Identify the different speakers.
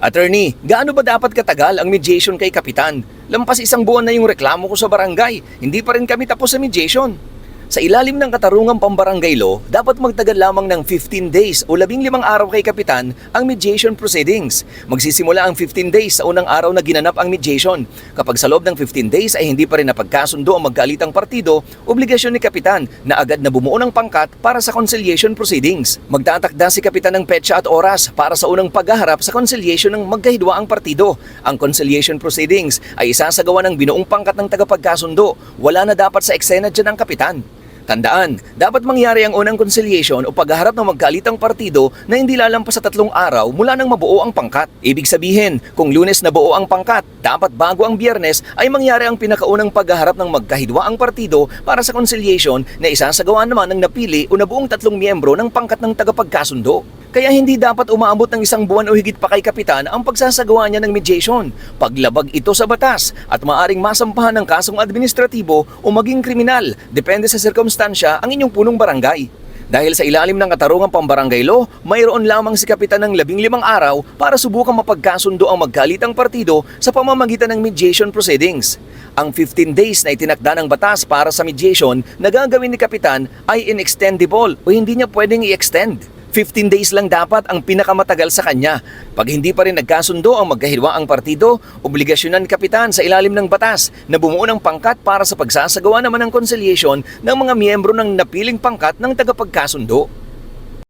Speaker 1: Attorney, gaano ba dapat katagal ang mediation kay Kapitan? Lampas isang buwan na yung reklamo ko sa barangay. Hindi pa rin kami tapos sa mediation. Sa ilalim ng katarungang pambarangay law, dapat magtagal lamang ng 15 days o 15 araw kay Kapitan ang mediation proceedings. Magsisimula ang 15 days sa unang araw na ginanap ang mediation. Kapag sa loob ng 15 days ay hindi pa rin napagkasundo ang magkalitang partido, obligasyon ni Kapitan na agad na bumuo ng pangkat para sa conciliation proceedings. Magtatakda si Kapitan ng petsa at oras para sa unang paghaharap sa conciliation ng magkahidwaang partido. Ang conciliation proceedings ay isasagawa ng binuong pangkat ng tagapagkasundo. Wala na dapat sa eksena dyan ang Kapitan. Tandaan, dapat mangyari ang unang conciliation o paghaharap ng magkalitang partido na hindi lalampas sa tatlong araw mula nang mabuo ang pangkat. Ibig sabihin, kung lunes na buo ang pangkat, dapat bago ang biyernes ay mangyari ang pinakaunang paghaharap ng magkahidwaang partido para sa conciliation na isasagawa naman ng napili o nabuong tatlong miyembro ng pangkat ng tagapagkasundo. Kaya hindi dapat umaabot ng isang buwan o higit pa kay Kapitan ang pagsasagawa niya ng mediation. Paglabag ito sa batas at maaring masampahan ng kasong administratibo o maging kriminal, depende sa sirkumstansya ang inyong punong barangay. Dahil sa ilalim ng katarungang pambarangay law, mayroon lamang si Kapitan ng labing limang araw para subukang mapagkasundo ang magkalitang partido sa pamamagitan ng mediation proceedings. Ang 15 days na itinakda ng batas para sa mediation na gagawin ni Kapitan ay inextendable o hindi niya pwedeng i-extend. 15 days lang dapat ang pinakamatagal sa kanya. Pag hindi pa rin nagkasundo ang magkahilwa ang partido, obligasyon ng kapitan sa ilalim ng batas na bumuo ng pangkat para sa pagsasagawa naman ng conciliation ng mga miyembro ng napiling pangkat ng tagapagkasundo.